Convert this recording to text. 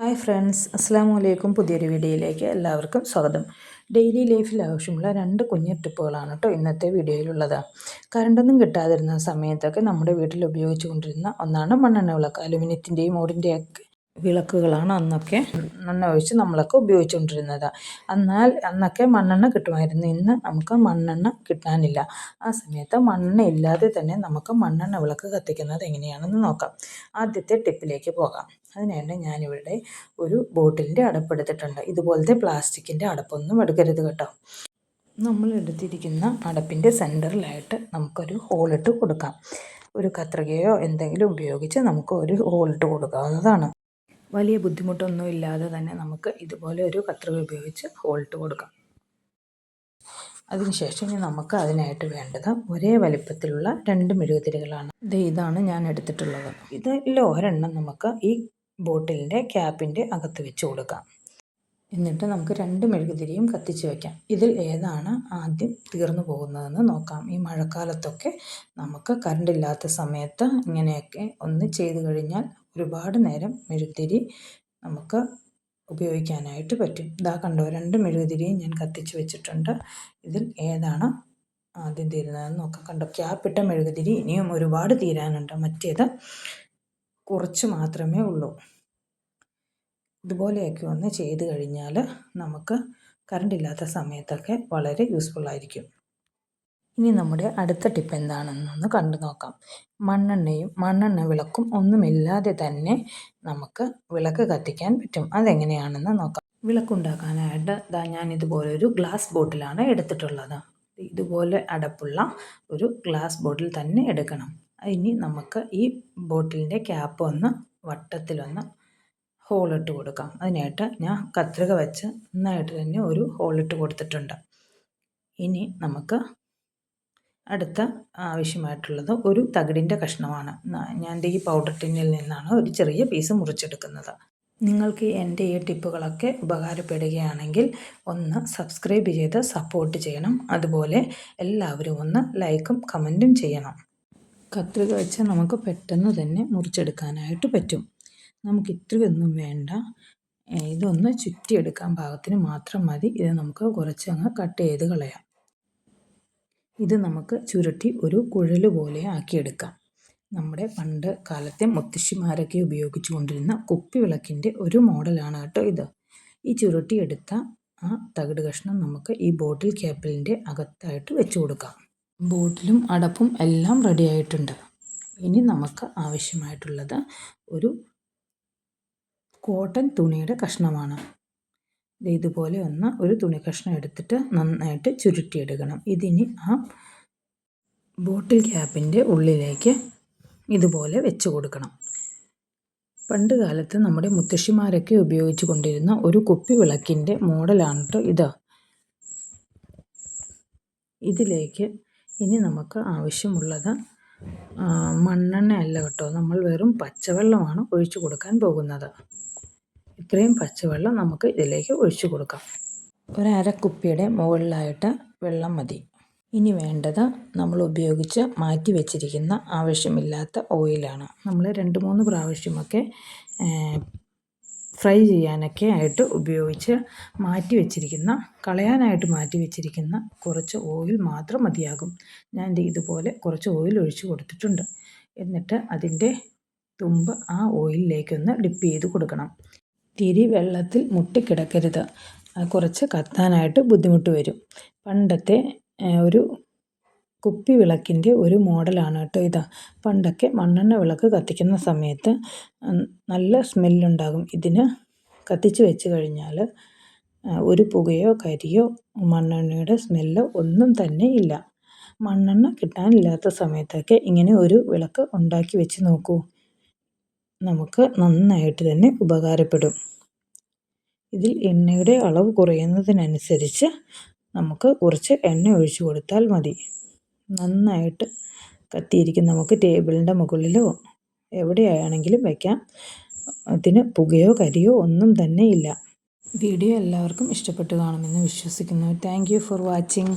Hi friends അസ്സാം വലൈക്കും പുതിയൊരു വീഡിയോയിലേക്ക് എല്ലാവർക്കും സ്വാഗതം. ഡെയിലി ലൈഫിൽ ആവശ്യമുള്ള രണ്ട് കുഞ്ഞു ടിപ്പുകളാണ് കേട്ടോ ഇന്നത്തെ വീഡിയോയിലുള്ളത്. കറണ്ടൊന്നും കിട്ടാതിരുന്ന സമയത്തൊക്കെ നമ്മുടെ വീട്ടിൽ ഉപയോഗിച്ചുകൊണ്ടിരുന്ന ഒന്നാണ് മണ്ണെണ്ണ വിളക്ക്. അലുമിനിയത്തിന്റെയും ഓടിന്റെയൊക്കെ വിളക്കുകളാണ് അന്നൊക്കെ മണ്ണെണ്ണ ഒഴിച്ച് നമ്മളൊക്കെ ഉപയോഗിച്ചുകൊണ്ടിരുന്നത്. എന്നാൽ അന്നൊക്കെ മണ്ണെണ്ണ കിട്ടുമായിരുന്നു. ഇന്ന് നമുക്ക് മണ്ണെണ്ണ കിട്ടാനില്ല. ആ സമയത്ത് മണ്ണെണ്ണ ഇല്ലാതെ തന്നെ നമുക്ക് മണ്ണെണ്ണ വിളക്ക് കത്തിക്കുന്നത് എങ്ങനെയാണെന്ന് നോക്കാം. ആദ്യത്തെ ടിപ്പിലേക്ക് പോകാം. അതിനായിട്ട് ഞാനിവിടെ ഒരു ബോട്ടിലിന്റെ അടപ്പെടുത്തിട്ടുണ്ട് ഇതുപോലത്തെ പ്ലാസ്റ്റിക്കിന്റെ അടപ്പൊന്നും എടുക്കരുത് കേട്ടോ. നമ്മൾ എടുത്തിരിക്കുന്ന അടപ്പിന്റെ സെന്ററിലായിട്ട് നമുക്കൊരു ഹോളിട്ട് കൊടുക്കാം. ഒരു കത്രികയോ എന്തെങ്കിലും ഉപയോഗിച്ച് നമുക്ക് ഒരു ഹോളിട്ട് കൊടുക്കാവുന്നതാണ്. വലിയ ബുദ്ധിമുട്ടൊന്നും ഇല്ലാതെ തന്നെ നമുക്ക് ഇതുപോലെ ഒരു കത്രിക ഉപയോഗിച്ച് ഹോൾട്ട് കൊടുക്കാം. അതിനുശേഷം ഇനി നമുക്ക് അതിനായിട്ട് വേണ്ടത് ഒരേ വലിപ്പത്തിലുള്ള രണ്ട് മെഴുകുതിരികളാണ്. ഇത് ഇതാണ് ഞാൻ എടുത്തിട്ടുള്ളത്. ഇതിൽ ഒരെണ്ണം നമുക്ക് ഈ ബോട്ടിലിന്റെ ക്യാപ്പിന്റെ അകത്ത് വെച്ച് കൊടുക്കാം. എന്നിട്ട് നമുക്ക് രണ്ട് മെഴുകുതിരിയും കത്തിച്ച് വയ്ക്കാം ഇതിൽ ഏതാണ് ആദ്യം തീർന്നു പോകുന്നതെന്ന് നോക്കാം. ഈ മഴക്കാലത്തൊക്കെ നമുക്ക് കറണ്ട് ഇല്ലാത്ത സമയത്ത് ഇങ്ങനെയൊക്കെ ഒന്ന് ചെയ്ത് കഴിഞ്ഞാൽ ഒരുപാട് നേരം മെഴുകുതിരി നമുക്ക് ഉപയോഗിക്കാനായിട്ട് പറ്റും. ഇതാ കണ്ടോ രണ്ട് മെഴുകുതിരിയും ഞാൻ കത്തിച്ച് വെച്ചിട്ടുണ്ട്. ഇതിൽ ഏതാണ് ആദ്യം തീരുന്നതെന്ന് നോക്കാം. കണ്ടോ ക്യാപ്പിട്ട മെഴുകുതിരി ഇനിയും ഒരുപാട് തീരാനുണ്ട്. മറ്റേത് കുറച്ച് മാത്രമേ ഉള്ളൂ. ഇതുപോലെയൊക്കെ ഒന്ന് ചെയ്ത് കഴിഞ്ഞാൽ നമുക്ക് കറണ്ട് ഇല്ലാത്ത സമയത്തൊക്കെ വളരെ യൂസ്ഫുൾ ആയിരിക്കും. ഇനി നമ്മുടെ അടുത്ത ടിപ്പ് എന്താണെന്നൊന്ന് കണ്ടു നോക്കാം. മണ്ണെണ്ണയും മണ്ണെണ്ണ വിളക്കും ഒന്നുമില്ലാതെ തന്നെ നമുക്ക് വിളക്ക് കത്തിക്കാൻ പറ്റും. അതെങ്ങനെയാണെന്ന് നോക്കാം. വിളക്കുണ്ടാക്കാനായിട്ട് ഇതാ ഞാൻ ഇതുപോലെ ഒരു ഗ്ലാസ് ബോട്ടിലാണ് എടുത്തിട്ടുള്ളത്. ഇതുപോലെ അടപ്പുള്ള ഒരു ഗ്ലാസ് ബോട്ടിൽ തന്നെ എടുക്കണം. ഇനി നമുക്ക് ഈ ബോട്ടിലിന്റെ ക്യാപ്പ് ഒന്ന് വട്ടത്തിലൊന്ന് ഹോളിട്ട് കൊടുക്കാം. അതിനായിട്ട് ഞാൻ കത്രിക വെച്ച് നന്നായിട്ട് തന്നെ ഒരു ഹോളിട്ട് കൊടുത്തിട്ടുണ്ട്. ഇനി നമുക്ക് അടുത്ത ആവശ്യമായിട്ടുള്ളത് ഒരു തകിടിന്റെ കഷ്ണമാണ്. ഞാൻ ഈ പൗഡർ ടിന്നിൽ നിന്നാണ് ഒരു ചെറിയ പീസ് മുറിച്ചെടുക്കുന്നത്. നിങ്ങൾക്ക് എന്റെ ഈ ടിപ്പുകളൊക്കെ ഉപകാരപ്പെടുകയാണെങ്കിൽ ഒന്ന് സബ്സ്ക്രൈബ് ചെയ്ത് സപ്പോർട്ട് ചെയ്യണം. അതുപോലെ എല്ലാവരും ഒന്ന് ലൈക്കും കമന്റും ചെയ്യണം. കത്രിക വെച്ച് നമുക്ക് പെട്ടെന്ന് തന്നെ മുറിച്ചെടുക്കാനായിട്ട് പറ്റും. നമുക്ക് ഇത്രയൊന്നും വേണ്ട. ഇതൊന്ന് ചുറ്റിയെടുക്കാൻ പാകത്തിന് മാത്രം മതി. ഇത് നമുക്ക് കുറച്ചങ്ങ് കട്ട് ചെയ്ത് കളയാം. ഇത് നമുക്ക് ചുരുട്ടി ഒരു കുഴൽ പോലെ ആക്കിയെടുക്കാം. നമ്മുടെ പണ്ട് കാലത്തെ മുത്തശ്ശിമാരൊക്കെ ഉപയോഗിച്ചു കൊണ്ടിരുന്ന കുപ്പിവിളക്കിന്റെ ഒരു മോഡലാണ് കേട്ടോ ഇത്. ഈ ചുരുട്ടി ചുരുട്ടിയെടുത്ത ആ തകിട് കഷ്ണം നമുക്ക് ഈ ബോട്ടിൽ ക്യാപ്പിലിന്റെ അകത്തായിട്ട് വെച്ച് കൊടുക്കാം. ബോട്ടിലും അടപ്പും എല്ലാം റെഡി ആയിട്ടുണ്ട്. ഇനി നമുക്ക് ആവശ്യമായിട്ടുള്ളത് ഒരു കോട്ടൺ തുണിയുടെ കഷ്ണമാണ്. ഇതുപോലെ ഒന്ന് ഒരു തുണി കഷ്ണം എടുത്തിട്ട് നന്നായിട്ട് ചുരുട്ടിയെടുക്കണം. ഇതിനി ആ ബോട്ടിൽ ക്യാപ്പിന്റെ ഉള്ളിലേക്ക് ഇതുപോലെ വെച്ച് കൊടുക്കണം. പണ്ട് കാലത്ത് നമ്മുടെ മുത്തശ്ശിമാരൊക്കെ ഉപയോഗിച്ചു കൊണ്ടിരുന്ന ഒരു കുപ്പി വിളക്കിന്റെ മോഡലാണ് കേട്ടോ ഇത്. ഇതിലേക്ക് ഇനി നമുക്ക് ആവശ്യമുള്ളത് മണ്ണെണ്ണ അല്ല കേട്ടോ. നമ്മൾ വെറും പച്ചവെള്ളമാണ് ഒഴിച്ചു കൊടുക്കാൻ പോകുന്നത്. ഇത്രയും പച്ചവെള്ളം നമുക്ക് ഇതിലേക്ക് ഒഴിച്ചു കൊടുക്കാം. ഒരക്കുപ്പിയുടെ മുകളിലായിട്ട് വെള്ളം മതി. ഇനി വേണ്ടത് നമ്മൾ ഉപയോഗിച്ച് മാറ്റി വെച്ചിരിക്കുന്ന ആവശ്യമില്ലാത്ത ഓയിലാണ് നമ്മൾ രണ്ട് മൂന്ന് പ്രാവശ്യമൊക്കെ ഫ്രൈ ചെയ്യാനൊക്കെ ആയിട്ട് ഉപയോഗിച്ച് മാറ്റി വെച്ചിരിക്കുന്ന കളയാനായിട്ട് മാറ്റി വെച്ചിരിക്കുന്ന കുറച്ച് ഓയിൽ മാത്രം മതിയാകും. ഞാൻ ഇതുപോലെ കുറച്ച് ഓയിൽ ഒഴിച്ചു കൊടുത്തിട്ടുണ്ട്. എന്നിട്ട് അതിന്റെ തുമ്പ് ആ ഓയിലിലേക്കൊന്ന് ഡിപ്പ് ചെയ്ത് കൊടുക്കണം. തിരി വെള്ളത്തിൽ മുട്ടിക്കിടക്കരുത് കുറച്ച് കത്താനായിട്ട് ബുദ്ധിമുട്ട് വരും. പണ്ടത്തെ ഒരു കുപ്പി വിളക്കിന്റെ ഒരു മോഡലാണ് കേട്ടോ ഇതാ. പണ്ടൊക്കെ മണ്ണെണ്ണ വിളക്ക് കത്തിക്കുന്ന സമയത്ത് നല്ല സ്മെല്ലുണ്ടാകും. ഇതിന് കത്തിച്ച് വെച്ച് കഴിഞ്ഞാൽ ഒരു പുകയോ കരിയോ മണ്ണെണ്ണയുടെ സ്മെല്ലോ ഒന്നും തന്നെ ഇല്ല. മണ്ണെണ്ണ കിട്ടാനില്ലാത്ത സമയത്തൊക്കെ ഇങ്ങനെ ഒരു വിളക്ക് ഉണ്ടാക്കി വെച്ച് നോക്കൂ. നമുക്ക് നന്നായിട്ട് തന്നെ ഉപകാരപ്പെടും. ഇതിൽ എണ്ണയുടെ അളവ് കുറയുന്നതിനനുസരിച്ച് നമുക്ക് കുറച്ച് എണ്ണ ഒഴിച്ചു കൊടുത്താൽ മതി. നന്നായിട്ട് കത്തിയിരിക്കും നമുക്ക് ടേബിളിന്റെ മുകളിലോ എവിടെയാണെങ്കിലും വയ്ക്കാം അതിന് പുകയോ കരിയോ ഒന്നും തന്നെ ഇല്ല. വീഡിയോ എല്ലാവർക്കും ഇഷ്ടപ്പെട്ടു കാണുമെന്ന് വിശ്വസിക്കുന്നു. Thank for watching.